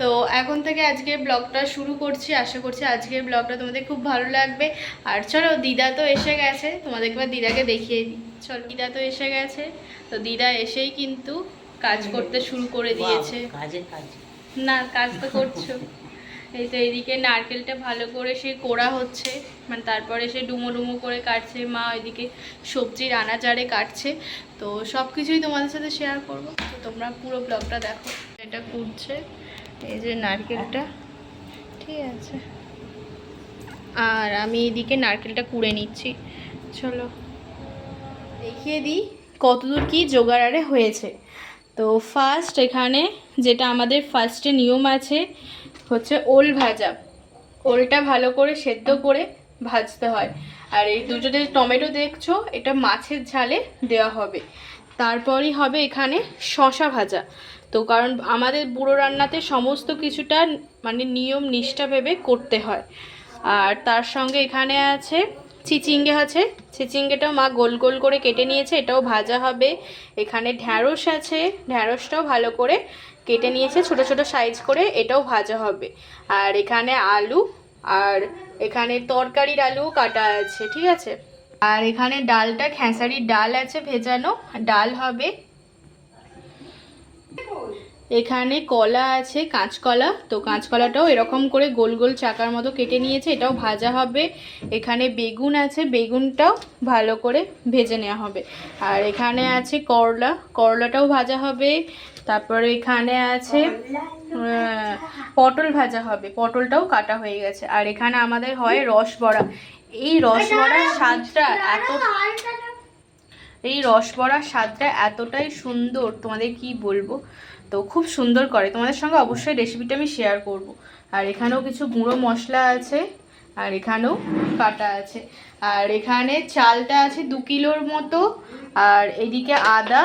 তো এখন থেকে আজকের ব্লগটা শুরু করছি আশা করছি আজকের ব্লগটা তোমাদের খুব ভালো লাগবে। আর চলো দিদা তো এসে গেছে তোমাদেরকে এবার দিদাকে দেখিয়ে দিই। চলো দিদা তো এসে গেছে তো দিদা এসেই কিন্তু কাজ করতে শুরু করে দিয়েছে। না কাজ তো করছ। এই তো এদিকে নারকেলটা ভালো করে সে কোড়া হচ্ছে মানে তারপরে সে ডুমো ডুমো করে কাটছে মা ওইদিকে সবজির আনাচারে কাটছে। তো সব কিছুই তোমাদের সাথে শেয়ার করব। তো তোমরা পুরো ব্লগটা দেখো এটা কুটছে এই যে নারকেলটা, ঠিক আছে। আর আমি এদিকে নারকেলটা কুড়ে নিচ্ছি। চলো। দেখিয়ে দিই কতদূর কি জোগাড় আরে হয়েছে। তো ফার্স্ট এখানে যেটা আমাদের ফার্স্টে নিয়ম আছে, হচ্ছে ওল ভাজা। ওলটা ভালো করে সেদ্ধ করে ভাজতে হয়। আর এই দুটো যে টমেটো দেখছ, এটা মাছের ঝালে দেওয়া হবে। তারপরই হবে এখানে শশা ভাজা। তো কারণ আমাদের বুড়ো রান্নাতে সমস্ত কিছুটা মানে নিয়ম নিষ্ঠা ভেবে করতে হয়। আর তার সঙ্গে এখানে আছে চিচিঙ্গে আছে। চিচিঙ্গেটাও মা গোল গোল করে কেটে নিয়েছে, এটাও ভাজা হবে। এখানে ঢ্যাঁড়স আছে, ঢ্যাঁড়সটাও ভালো করে কেটে নিয়েছে, ছোট ছোট সাইজ করে এটাও ভাজা হবে। আর এখানে আলু, আর এখানে তরকারির আলু কাটা আছে, ঠিক আছে? আর এখানে ডালটা, খেসারির ডাল আছে ভেজানো, ডাল হবে। এখানে কলা আছে, কাঁচকলা। তো কাঁচকলাটাও এরকম করে গোল গোল চাকার মতো কেটে নিয়েছে, এটাও ভাজা হবে। এখানে বেগুন আছে, বেগুনটাও ভালো করে ভেজে নেওয়া হবে। আর এখানে আছে করলা, করলাটাও ভাজা হবে। তারপরে এখানে আছে পটল ভাজা হবে, পটলটাও কাটা হয়ে গেছে। আর এখানে আমাদের হয় রস বড়া এই রস বড়ার স্বাদটা এত এই রসবড়ার স্বাদটা এতটাই সুন্দর, তোমাদের কি বলব? তো খুব সুন্দর করে। তোমাদের সঙ্গে অবশ্যই রেসিপিটা আমি শেয়ার করব। আর এখানেও কিছু গুঁড়ো মশলা আছে আর এখানেও কাটা আছে। আর এখানে চালটা আছে দু কিলোর মতো আর এদিকে আদা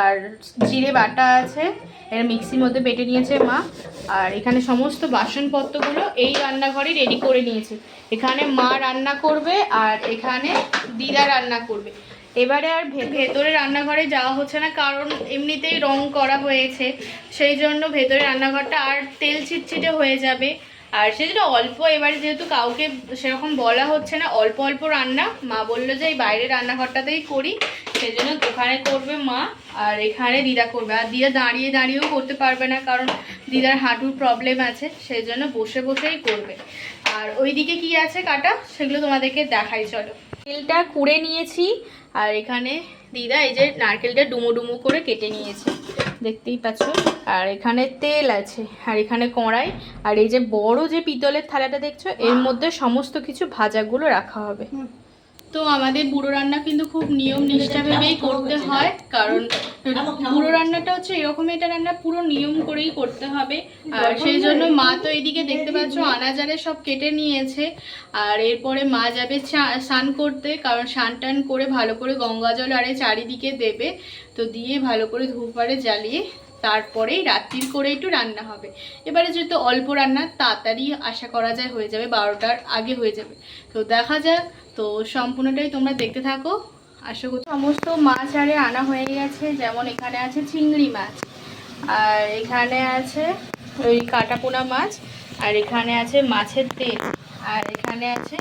আর জিরে বাটা আছে এটা মিক্সির মধ্যে বেটে নিয়েছে মা। আর এখানে সমস্ত বাসনপত্রগুলো এই রান্নাঘরে রেডি করে নিয়েছে। এখানে মা রান্না করবে আর এখানে দিদা রান্না করবে। এবারে আর ভেতরে রান্নাঘরে যাওয়া হচ্ছে না, কারণ এমনিতেই রং করা হয়েছে। সেই জন্য ভেতরে রান্নাঘরটা আর তেল ছিটছিটে হয়ে যাবে। আর সেটা অল্প, এবারে যেহেতু কাউকে সেরকম বলা হচ্ছে না, অল্প অল্প রান্না। মা বলল যে এই বাইরে রান্নাঘরটাতেই করি। সেই জন্য ওখানে করবে মা, আর এখানে দিদা করবে। আর দিদা দাঁড়িয়ে দাঁড়িয়েও করতে পারবে না, কারণ দিদার হাঁটুর প্রবলেম আছে, সেই জন্য বসে বসেই করবে। আর ওইদিকে কি আছে কাটা, সেগুলো তোমাদেরকে দেখাই, চলো। তেলটা কুড়ে নিয়েছি, আর এখানে দিদা এই যে নারকেলটা ডুমো ডুমো করে কেটে নিয়েছে, দেখতেই পাচ্ছ? আর এখানে তেল আছে, আর এখানে কড়াই, আর এই যে বড় যে পিতলের থালাটা দেখছ, এর মধ্যে সমস্ত কিছু ভাজাগুলো রাখা হবে। তো আমাদের বুড়ো রান্না কিন্তু খুব নিয়ম নিষ্ঠা ভেবেই করতে হয়, কারণ বুড়ো রান্নাটা হচ্ছে এরকম এটা রান্না, পুরো নিয়ম করেই করতে হবে। আর সেই জন্য মা তো এদিকে দেখতে পাচ্ছ আনাজারে সব কেটে নিয়েছে, আর এরপরে মা যাবে স্নান করতে, কারণ স্নান টান করে ভালো করে গঙ্গা জল আরে চারিদিকে দেবে, তো দিয়ে ভালো করে ধূপারে জ্বালিয়ে তারপরেই রাত্রির করে একটু রান্না হবে। এবারে যেহেতু অল্প রান্না, তাড়াতাড়ি আশা করা যায় হয়ে যাবে, বারোটার আগে হয়ে যাবে। তো দেখা যাক, তো সম্পূর্ণটাই তোমরা দেখতে থাকো। আশা করছি সমস্ত মাছ আরে আনা হয়ে গেছে, যেমন এখানে আছে চিংড়ি মাছ, আর এখানে আছে ওই কাটাপোনা মাছ, আর এখানে আছে মাছের তেল, আর এখানে আছে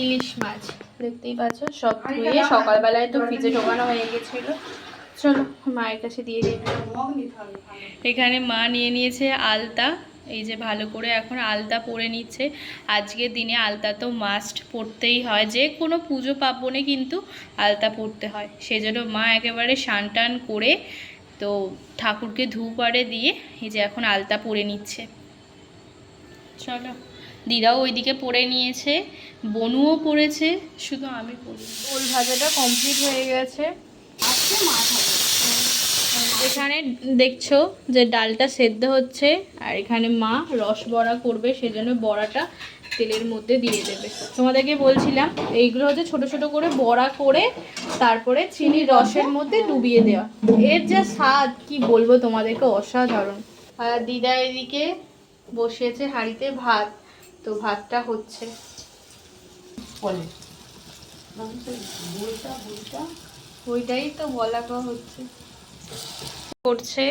ইলিশ মাছ। দেখতেই পাচ্ছ, সব ধুয়ে সকালবেলায় তো ফ্রিজে ঢোকানো হয়ে গেছিল। চলো, মায়ের কাছে দিয়ে দিই। এখানে মা নিয়ে নিয়েছে আলতা। এই যে ভালো করে এখন আলতা পরে নিচ্ছে। আজকের দিনে আলতা তো মাস্ট পরতেই হয়। যে কোনো পুজো পার্বণে কিন্তু আলতা পরতে হয়। সেই জন্য মা একেবারে স্নান টান করে তো ঠাকুরকে ধূপারে দিয়ে এই যে এখন আলতা পরে নিচ্ছে। চলো, দিদাও ওইদিকে পরে নিয়েছে। বনুও পড়েছে শুধু আমি পড়ি ওল ভাজাটা কমপ্লিট হয়ে গেছে। এখানে দেখছ যে ডালটা সেদ্ধ হচ্ছে, আর এখানে মা রস বড়া করবে, সেজন্য বড়াটা তেলের মধ্যে দিয়ে দেবে। তোমাদেরকে বলছিলাম, এইগুলো হচ্ছে ছোট ছোট করে বড়া করে তারপরে চিনির রসের মধ্যে ডুবিয়ে দেওয়া। এর যা স্বাদ, কি বলব তোমাদেরকে, অসাধারণ। আর দিদা এদিকে বসিয়েছে হাঁড়িতে ভাত, তো ভাতটা হচ্ছে। বলে। ওইটাই তো বলা হচ্ছে। করছে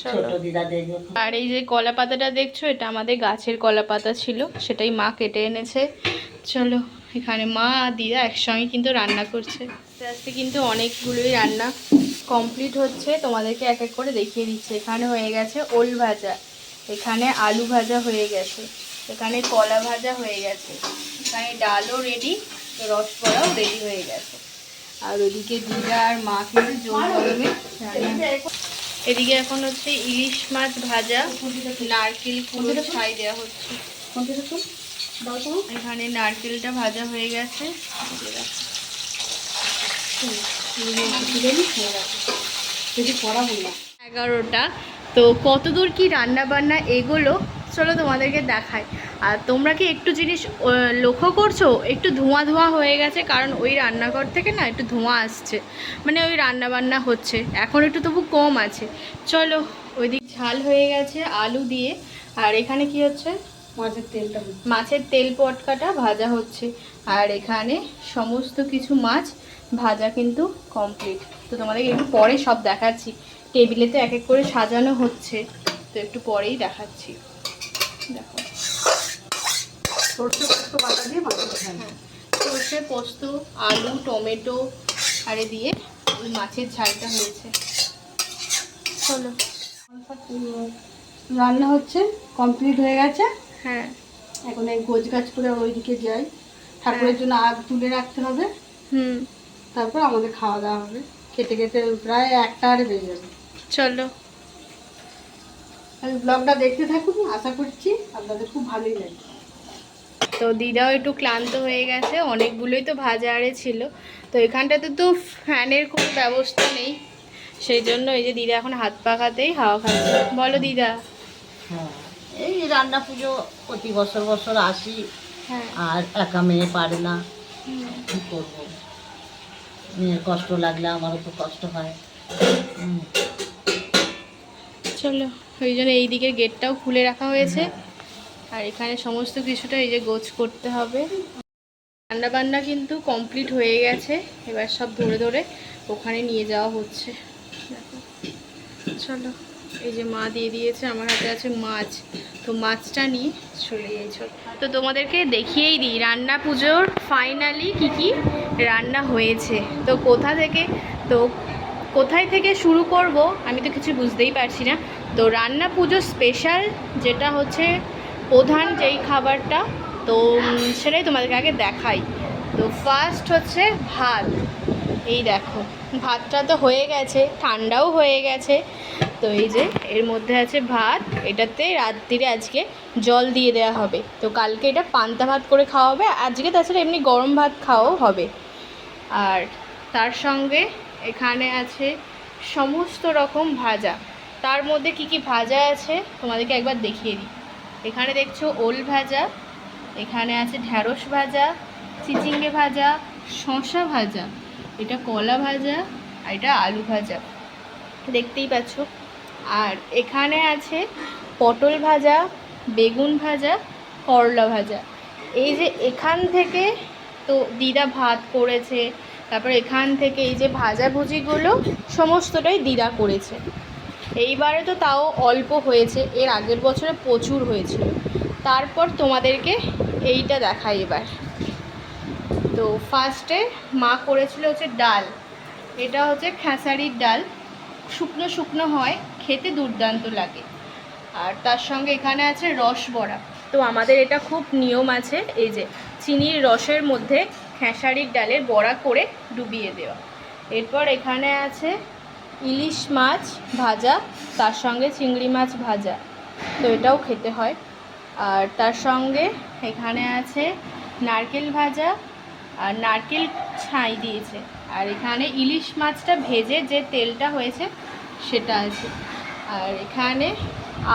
চলো। ছোট দিদা দেখবে। আর এই যে কলা পাতাটা দেখছ এটা আমাদের গাছের কলা পাতা ছিল সেটাই মা কেটে এনেছে। চলো এখানে মা আর দিদা একসঙ্গে কিন্তু রান্না করছে। আস্তে আস্তে কিন্তু অনেকগুলোই রান্না কমপ্লিট হচ্ছে। তোমাদেরকে এক এক করে দেখিয়ে দিচ্ছে। এখানে হয়ে গেছে ওল ভাজা এখানে আলু ভাজা হয়ে গেছে এখানে কলা ভাজা হয়ে গেছে এখানে ডালও রেডি রসবড়াও রেডি হয়ে গেছে। আর ওদিকে দিদা আর মা কিন্তু জোর গরমে। এদিকে এখন হচ্ছে ইলিশ মাছ ভাজা নারকেল কুড়ো ছাই দেওয়া হচ্ছে। এখানে নারকেলটা ভাজা হয়ে গেছে। এগারোটা। তো কতদূর কি রান্না বান্না এগুলো? চলো তোমাদেরকে দেখাই। আর তোমরা কি একটু জিনিস লক্ষ্য করছ? একটু ধোঁয়া ধোঁয়া হয়ে গেছে কারণ ওই রান্নাঘর থেকে না একটু ধোঁয়া আসছে। মানে ওই রান্না বান্না হচ্ছে। এখন একটু তবু কম আছে। চলো ওইদিক ঝাল হয়ে গেছে আলু দিয়ে। আর এখানে কি হচ্ছে? মাছের তেলটা মাছের তেল পটকাটা ভাজা হচ্ছে। আর এখানে সমস্ত কিছু মাছ ভাজা কিন্তু কমপ্লিট তো তোমাদেরকে একটু পরে সব দেখাচ্ছি। টেবিলে তো এক এক করে সাজানো হচ্ছে। তো একটু পরেই দেখাচ্ছি। দেখো। সরষে পোস্ত বাটা দিয়ে মাছের ঝাল সর্ষে পোস্ত আলু টমেটো আরে দিয়ে ওই মাছের ঝালটা হয়েছে। চলো। রান্না হচ্ছে কমপ্লিট হয়ে গেছে। হ্যাঁ। এখন এই গোছ গাছ করে ওইদিকে যাই। ঠাকুরের জন্য আগ তুলে রাখতে হবে। হুম। তারপর আমাদের খাওয়া দাওয়া হবে। খেতে খেতে প্রায় একটা আরে বেজে যাবে। চলো। আমি ব্লগটা দেখতে থাকুন আশা করছি আপনাদের খুব ভালোই লাগবে। তো দিদাও একটু ক্লান্ত হয়ে গেছে অনেকগুলোই তো ভাজা আরে ছিল। তো এখানটাতে তো ফ্যানের কোনো ব্যবস্থা নেই সেই জন্য এই যে দিদা এখন হাত পাখাতেই হাওয়া খাচ্ছে। বলো দিদা। হ্যাঁ এই রান্না পুজো প্রতি বছর বছর আসি হ্যাঁ। আর একা মেয়ে পারে না। কী করব? মেয়ের কষ্ট লাগলে আমারও তো কষ্ট হয়। হুম, চলো। ওই জন্য এই দিকের গেটটাও খুলে রাখা হয়েছে। আর এখানে সমস্ত কিছুটা এই যে গোছ করতে হবে। রান্না বান্না কিন্তু কমপ্লিট হয়ে গেছে। এবার সব ধরে ধরে ওখানে নিয়ে যাওয়া হচ্ছে। চলো, এই যে মা দিয়ে দিয়েছে, আমার হাতে আছে মাছ। তো মাছটা নিয়ে চলে যাই তো তোমাদেরকে দেখিয়েই দিই, রান্না পুজোর ফাইনালি কি কি রান্না হয়েছে। তো কোথা থেকে, তো কোথায় থেকে শুরু করব, আমি তো কিছু বুঝতেই পারছি না। তো রান্না পুজো স্পেশাল যেটা হচ্ছে প্রধান যেই খাবারটা, তো সেটাই তোমাদেরকে আগে দেখাই। তো ফার্স্ট হচ্ছে ভাত। এই দেখো, ভাতটা তো হয়ে গেছে, ঠান্ডাও হয়ে গেছে। তো এই যে, এর মধ্যে আছে ভাত, এটাতে রাত্রিরে আজকে জল দিয়ে দেওয়া হবে। তো কালকে এটা পান্তা ভাত করে খাওয়া হবে, আজকে তাছাড়া এমনি গরম ভাত খাওয়াও হবে। আর তার সঙ্গে এখানে আছে সমস্ত রকম ভাজা। তার মধ্যে কি কি ভাজা আছে তোমাদেরকে একবার দেখিয়ে দিই। এখানে দেখছ ওল ভাজা, এখানে আছে ঢ্যাঁড়স ভাজা, চিচিঙ্গে ভাজা, শসা ভাজা, এটা কলা ভাজা আর এটা আলু ভাজা। দেখতেই পাচ্ছ। আর এখানে আছে পটল ভাজা, বেগুন ভাজা, করলা ভাজা। এই যে এখান থেকে তো দিদা ভাত করেছে, তারপর এখান থেকে এই যে ভাজাভুজিগুলো সমস্তটাই দিদা করেছে। এইবারে তো তাও অল্প হয়েছে, এর আগের বছরে প্রচুর হয়েছিল। তারপর তোমাদেরকে এইটা দেখাই এবার। তো ফার্স্টে মা করেছিল হচ্ছে ডাল। এটা হচ্ছে খেসারির ডাল। শুকনো শুকনো হয়, খেতে দুর্দান্ত লাগে। আর তার সঙ্গে এখানে আছে রস বড়া। তো আমাদের এটা খুব নিয়ম আছে, এই যে চিনির রসের মধ্যে খেসারির ডালের বড়া করে ডুবিয়ে দেওয়া। এরপর এখানে আছে ইলিশ মাছ ভাজা, তার সঙ্গে চিংড়ি মাছ ভাজা। তো এটাও খেতে হয়। আর তার সঙ্গে এখানে আছে নারকেল ভাজা আর নারকেল ছাই দিয়েছে। আর এখানে ইলিশ মাছটা ভেজে যে তেলটা হয়েছে সেটা আছে। আর এখানে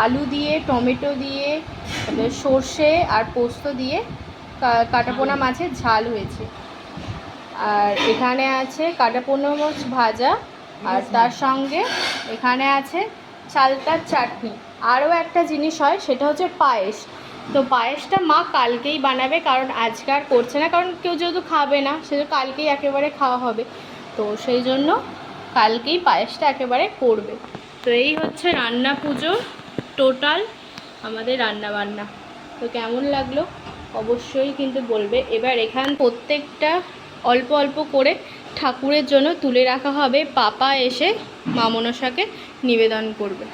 আলু দিয়ে, টমেটো দিয়ে সর্ষে আর পোস্ত দিয়ে কাটাপোনা মাছের ঝাল হয়েছে। আর এখানে আছে কাটাপোনা মাছ ভাজা আর তার সঙ্গে এখানে আছে চালতার চাটনি। আরও একটা জিনিস হয়, সেটা হচ্ছে পায়েস। তো পায়েসটা মা কালকেই বানাবে, কারণ আজকে আর করছে না, কারণ কেউ যেহেতু খাবে না, সেহেতু কালকেই একেবারে খাওয়া হবে। তো সেই জন্য কালকেই পায়েসটা একেবারে করবে। তো এই হচ্ছে রান্না পুজো টোটাল আমাদের রান্না বান্না। তো কেমন লাগল? অবশ্যই কিন্তু বলবে। এবার এখান প্রত্যেকটা অল্প অল্প করে ঠাকুরের জন্য তুলে রাখা হবে। পাপা এসে মা মনসাকে নিবেদন করবে।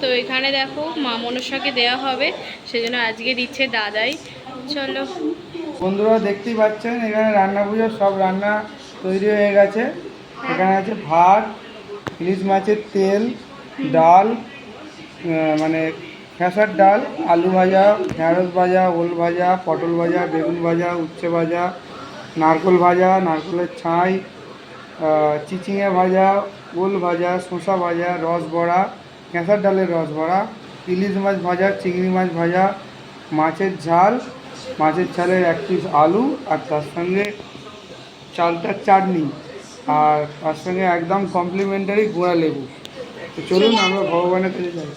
তো এখানে দেখো মা মনসাকে দেওয়া হবে। সেজন্য আজকে দিচ্ছে দাদাই। চলো। বন্ধুরা দেখতেই পাচ্ছেন, এখানে রান্না পুজোর সব রান্না তৈরি হয়ে গেছে। এখানে আছে ভাত, ইলিশ মাছের তেল, ডাল মানে খেসার ডাল, আলু ভাজা, ঢেঁড়স ভাজা, ওল ভাজা, পটল ভাজা, বেগুন ভাজা, উচ্ছে ভাজা নারকোল ভাজা, নারকোলের ছাই চিচিঙে ভাজা, ওল ভাজা, শসা ভাজা, রস বড়া খেসার ডালের রস বড়া, ইলিশ মাছ ভাজা, চিংড়ি মাছ ভাজা, মাছের ঝাল, মাছের ঝালের এক পিস আলু আর তার সঙ্গে চালটার চাটনি আর তার সঙ্গে একদম কমপ্লিমেন্টারি গুঁড়া লেবু। তো চলুন, আমরা ভগবানের কাছে যাই।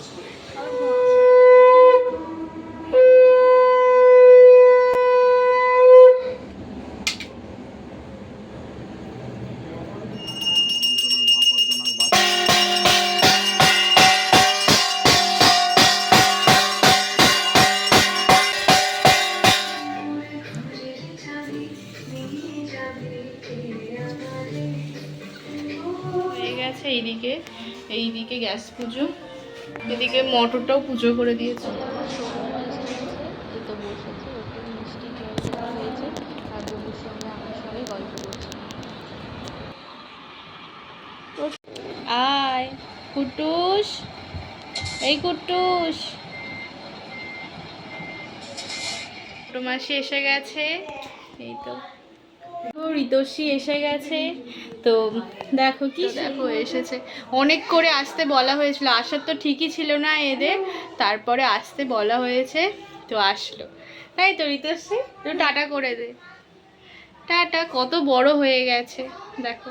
গেছে এইদিকে এইদিকে গ্যাস পুজো এদিকে মটরটাও পুজো করে দিয়েছে। আয় কুটুস এই কুটুস। মাসি এসে গেছে এই তো। ঋতস্বী এসে গেছে। তো দেখো কি দেখো এসেছে। অনেক করে আসতে বলা হয়েছিল। আসার তো ঠিকই ছিল না এদের। তারপরে আসতে বলা হয়েছে তো আসলো। তাই তো রিতশ্রী তো টাটা করে দে। টাটা কত বড় হয়ে গেছে। দেখো।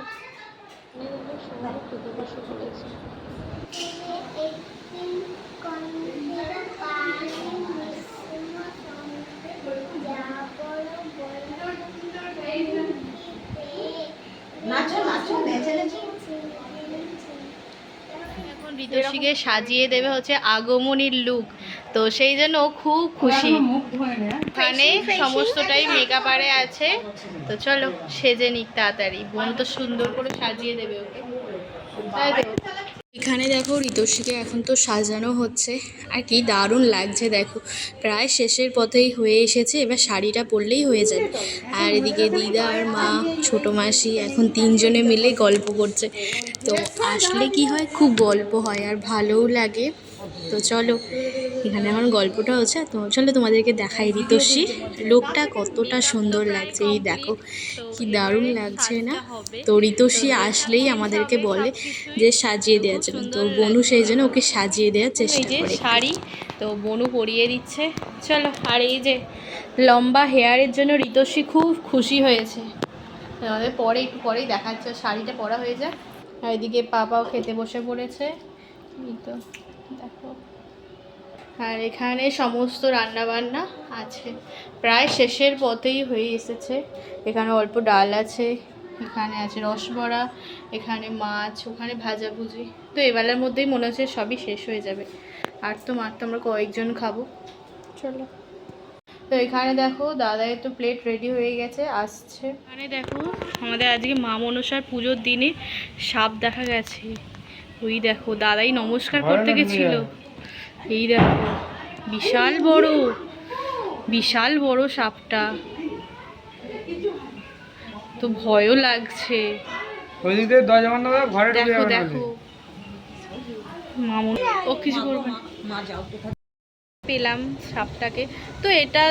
এখন সাজিয়ে দেবে হচ্ছে আগমনীর লুক তো সেই জন্য ও খুব খুশি। এখানে সমস্তটাই মেকআপ আরে আছে। তো চলো সেজে নিক তাড়াতাড়ি। বোন তো সুন্দর করে সাজিয়ে দেবে ওকে। তাই তো? এখানে দেখো ঋতস্বীকে এখন তো সাজানো হচ্ছে। আর কি দারুণ লাগছে দেখো। প্রায় শেষের পথেই হয়ে এসেছে, এবার শাড়িটা পরলেই হয়ে যাবে। আর এদিকে দিদা আর মা, ছোট মাসি এখন তিনজনে মিলে গল্প করছে। তো আসলে কি হয়, খুব গল্প হয় আর ভালোও লাগে। তো চলো এখানে এখন গল্পটা হচ্ছে তো চলো তোমাদেরকে দেখাই ঋতস্বী লোকটা কতটা সুন্দর লাগছে এই দেখো কি দারুণ লাগছে না? তো ঋতস্বী আসলেই আমাদেরকে বলে যে সাজিয়ে দেওয়ার জন্য তো বনু সেই জন্য ওকে সাজিয়ে দেওয়ার চেষ্টা করে। শাড়ি তো বনু পরিয়ে দিচ্ছে। চলো আর এই যে লম্বা হেয়ারের জন্য ঋতস্বী খুব খুশি হয়েছে। আমাদের পরে একটু পরেই দেখাচ্ছে শাড়িটা পরা হয়ে যায় আর এদিকে পাপাও খেতে বসে পড়েছে। এই তো। দেখো। আর এখানে সমস্ত রান্না বান্না আছে। প্রায় শেষের পথেই হয়ে এসেছে। এখানে অল্প ডাল আছে এখানে আছে রসবড়া এখানে মাছ ওখানে ভাজাভুজি। তো এবেলার মধ্যেই মনে হচ্ছে সবই শেষ হয়ে যাবে। আর তো মাত্র আমরা কয়েকজন খাব। চলো। তো এখানে দেখো দাদায়ের তো প্লেট রেডি হয়ে গেছে আসছে। এখানে দেখো আমাদের আজকে মা মনসার পুজোর দিনে সাপ দেখা গেছে। ওই দেখো দাদাই নমস্কার করতে গেছিল। এই দেখো বিশাল বড় বিশাল বড় সাপটা। তো ভয়ও লাগছে। দেখো দেখো। মামুন ও কিছু করবে না। পেলাম সাপটাকে। তো এটা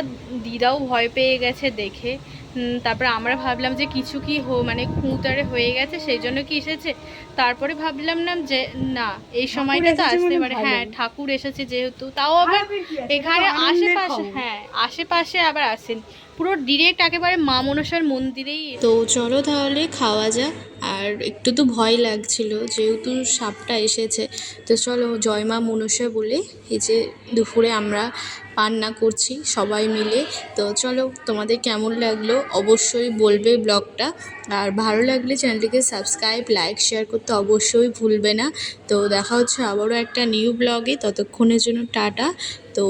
দিদাও ভয় পেয়ে গেছে দেখে। তারপরে আমরা ভাবলাম যে কিছু কি হো মানে খুঁতারে হয়ে গেছে সেই জন্য কি এসেছে? তারপরে ভাবলাম না যে না এই সময়টা তো আসতে পারে। হ্যাঁ ঠাকুর এসেছে যেহেতু। তাও আবার এখানে আশেপাশে হ্যাঁ আশেপাশে আবার আসেন। পুরো ডিরেক্ট একেবারে মা মনসার মন্দিরেই তো চলো তাহলে খাওয়া যাক। আর একটু তো ভয় লাগছিল, যেহেতু সাপটা এসেছে। তো চলো, জয় মা মনসা বলে এই যে দুপুরে আমরা পান্না করছি সবাই মিলে। তো চলো, তোমাদের কেমন লাগল অবশ্যই বলবে ব্লগটা। আর ভালো লাগলে চ্যানেলটিকে সাবস্ক্রাইব, লাইক, শেয়ার করতে অবশ্যই ভুলবে না। তো দেখা হচ্ছে আবারও একটা নিউ ব্লগে। ততক্ষণের জন্য টাটা। তো